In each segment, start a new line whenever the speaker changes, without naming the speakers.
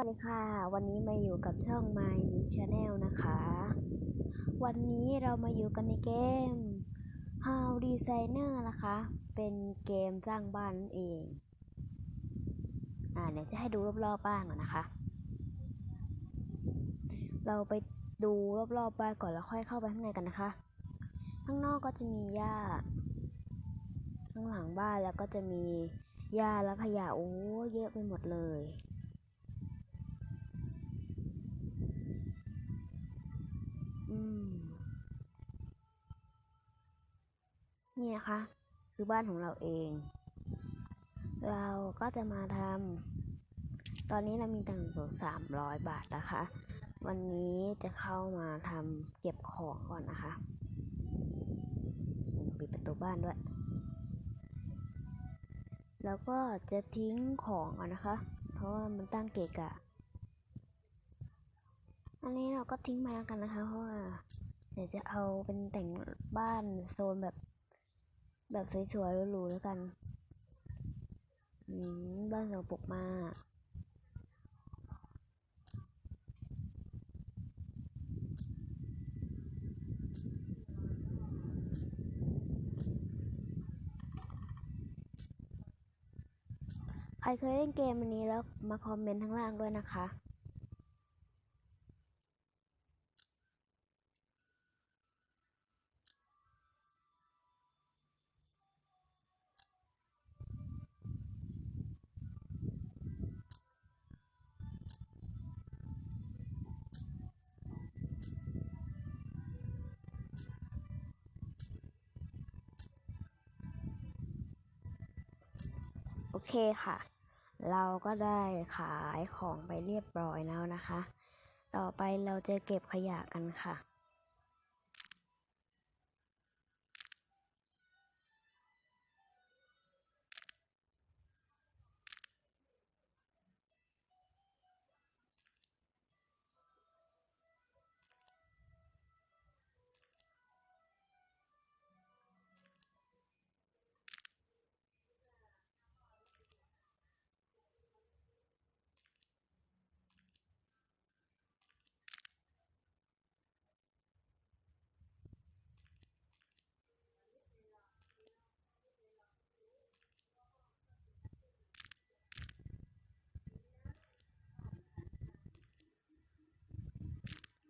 วัสดีค่ะ วันนี้มาอยู่กับช่อง My m i Channel นะคะ วันนี้เรามาอยู่กันในเกม How Designer นะคะ เป็นเกมสร้างบ้านนั่นเอง อ่าเดี๋ยวจะให้ดูรอบๆบ้านก่อนนะคะ เราไปดูรอบๆบ้านก่อนแล้วค่อยเข้าไปข้างในกันนะคะ ข้างนอกก็จะมีหญ้า ข้างหลังบ้านแล้วก็จะมีหญ้าและขยะโอ้เยอะไปหมดเลย อืม นี่นะคะ คือบ้านของเราเอง เราก็จะมาทำตอนนี้เรามีตังค์อยู่สามร้อยบาทนะคะ วันนี้จะเข้ามาทำเก็บของก่อนนะคะปิดประตูบ้านด้วย แล้วก็จะทิ้งของก่อนนะคะ เพราะว่ามันตั้งเกะกะ อันนี้เราก็ทิ้งมาแล้วกันนะคะ เพราะว่าเดี๋ยวจะเอาเป็นแต่งบ้านโซนแบบ แบบสวยๆหรูๆแล้วกันบ้านสกปรกมากใครเคยเล่นเกมอันนี้แล้วมาคอมเมนต์ข้างล่างด้วยนะคะ เคค่ะ เราก็ได้ขายของไปเรียบร้อยแล้วนะคะ ต่อไปเราจะเก็บขยะกันค่ะ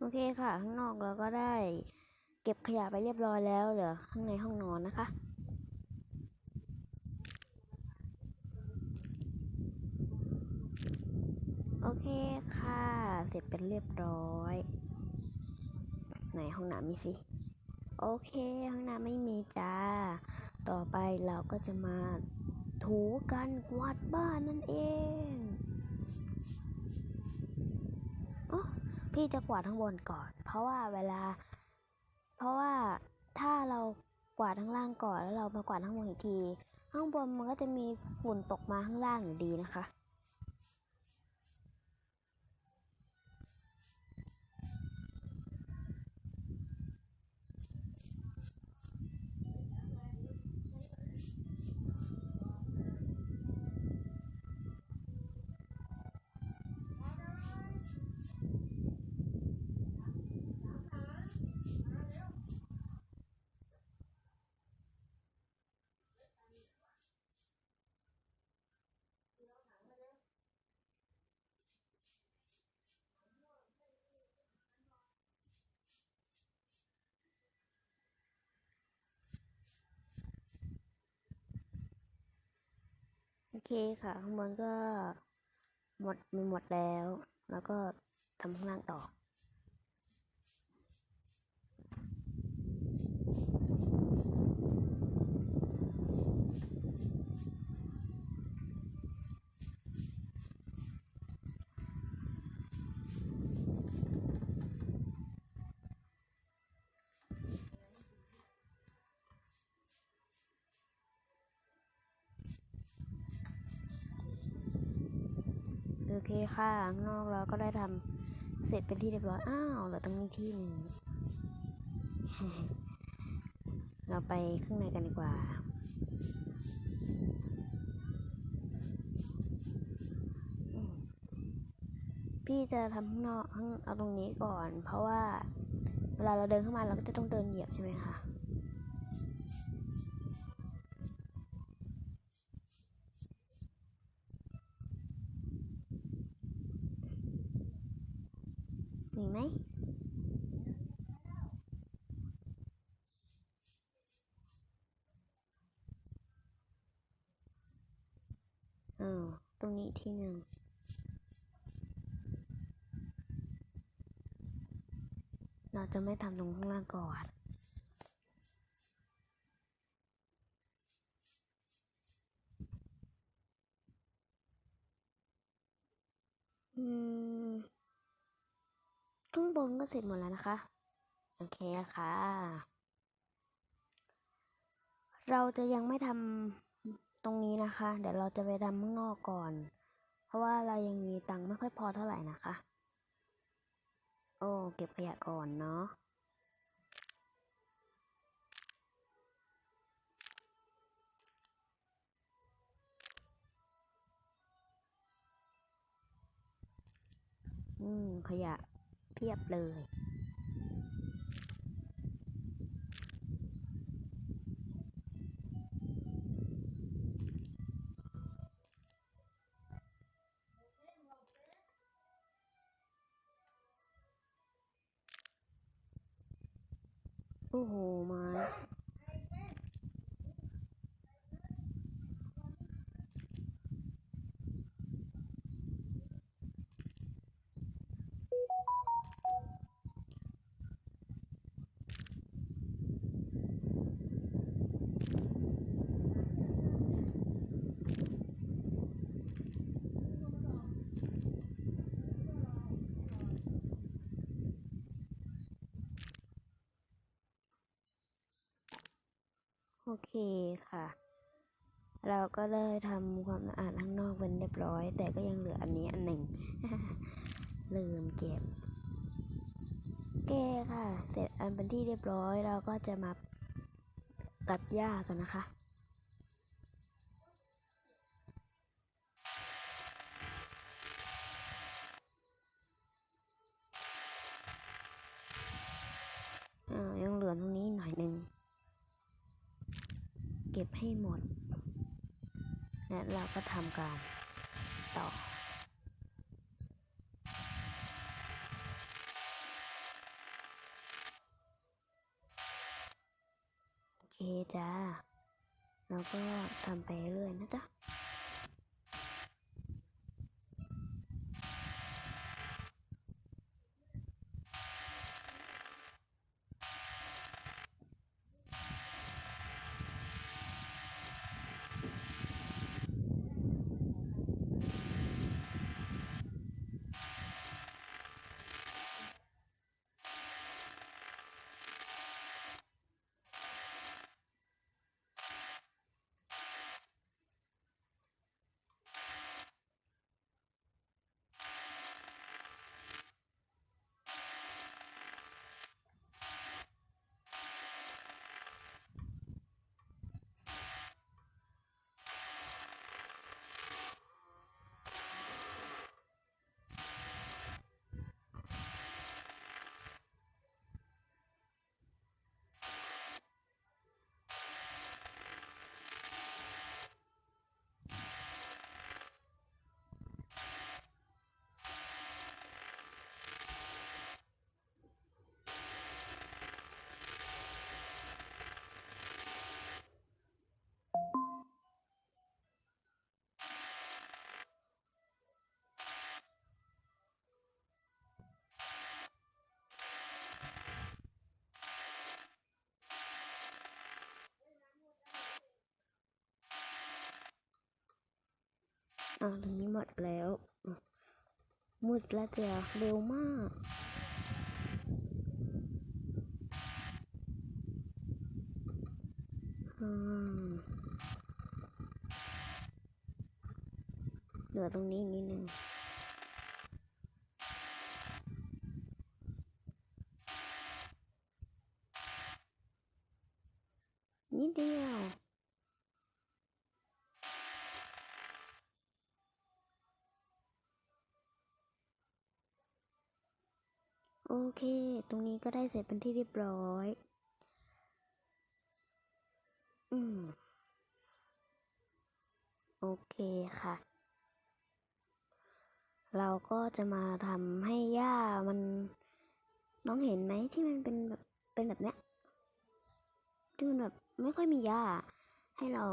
โอเคค่ะ ข้างนอกเราก็ได้ เก็บขยะไปเรียบร้อยแล้วเหลือข้างในห้องนอนนะคะโอเคค่ะ เสร็จเป็นเรียบร้อย ไหนห้องน้ำมีสิ โอเค ห้องน้ำไม่มีจ้า ต่อไปเราก็จะมาถูกันกวาดบ้านนั่นเอง พี่จะกวาดข้างบนก่อน เพราะว่าเวลา เพราะว่าถ้าเรากวาดข้างล่างก่อนแล้วเรามากวาดข้างบนอีกที ข้างบนมันก็จะมีฝุ่นตกมาข้างล่างอยู่ดีนะคะ เคค่ะ ข้างบนก็หมดมีหมดแล้ว แล้วก็ทำข้างล่างต่อ เคค่ะข้างนอกเราก็ได้ทำเสร็จเป็นที่เรียบร้อยอ้าวเหลืองนี้ที่หนึ่งเราไปข้างในกันดีกว่า พี่จะทำข้างนอกข้างเอาตรงนี้ก่อน เพราะว่าเวลาเราเดินเข้ามาเราก็จะต้องเดินเหยียบใช่ไหมคะ เห็นไหมอ้าวตรงนี้ที่หนึ่งเราจะไม่ทำตรงข้างล่างก่อน อืม ข้างบนก็ เสร็จหมดแล้วนะคะ โอเคค่ะ เราจะยังไม่ทำตรงนี้นะคะ เดี๋ยวเราจะไปทำข้างนอกก่อน เพราะว่าเรายังมีตังค์ไม่ค่อยพอเท่าไหร่นะคะ โอ้เก็บขยะก่อนเนาะอืม ขยะ เพียบเลย โอ้โหมา โอเคค่ะ เราก็เลยทำความสะอาดข้างนอกเป็นเรียบร้อย แต่ก็ยังเหลืออันนี้อันหนึ่งลืมเก็บโอเคค่ะ เสร็จอันเป็นที่เรียบร้อยเราก็จะมาตัดหญ้ากันนะคะ ก็บให้หมด และเราก็ทำการต่อ โอเคจ้า แล้วก็ทำไปเรื่อยนะจ๊ะ อ่าตรงนี้หมดแล้วมืดแล้วเจียเร็วมากเหลือตรงนี้อีกนิดนึง นิดเดียว โอเค ตรงนี้ก็ได้เสร็จเป็นที่เรียบร้อย อืม โอเคค่ะ เราก็จะมาทำให้หญ้ามัน น้องเห็นไหมที่มันเป็นแบบ เป็นแบบเนี้ย ที่มันแบบไม่ค่อยมีหญ้า ให้เรา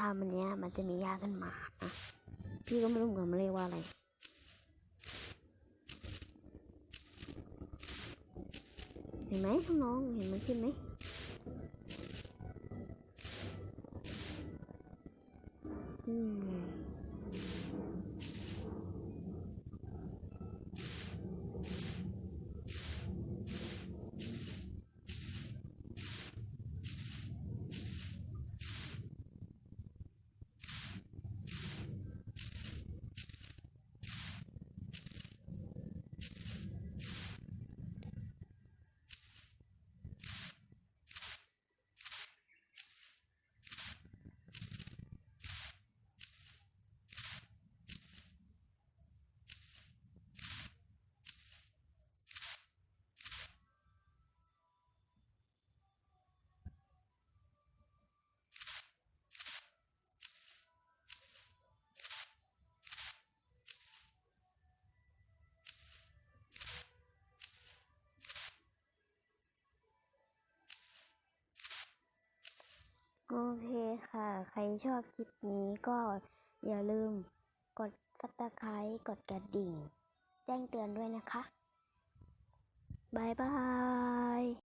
ทำอันเนี้ย มันจะมีหญ้าขึ้นมาอะพี่ก็ไม่รู้เหมือนกันเรียกว่าอะไร เห็นไหมน้องๆเห็นมันขึ้นไหมอืม โอเคค่ะ ใค รชอบคลิปนี้ก็อย่าลืมกดซับสไครต์กดกระดิ่ง แจ้งเตือนด้วยนะคะบายบาย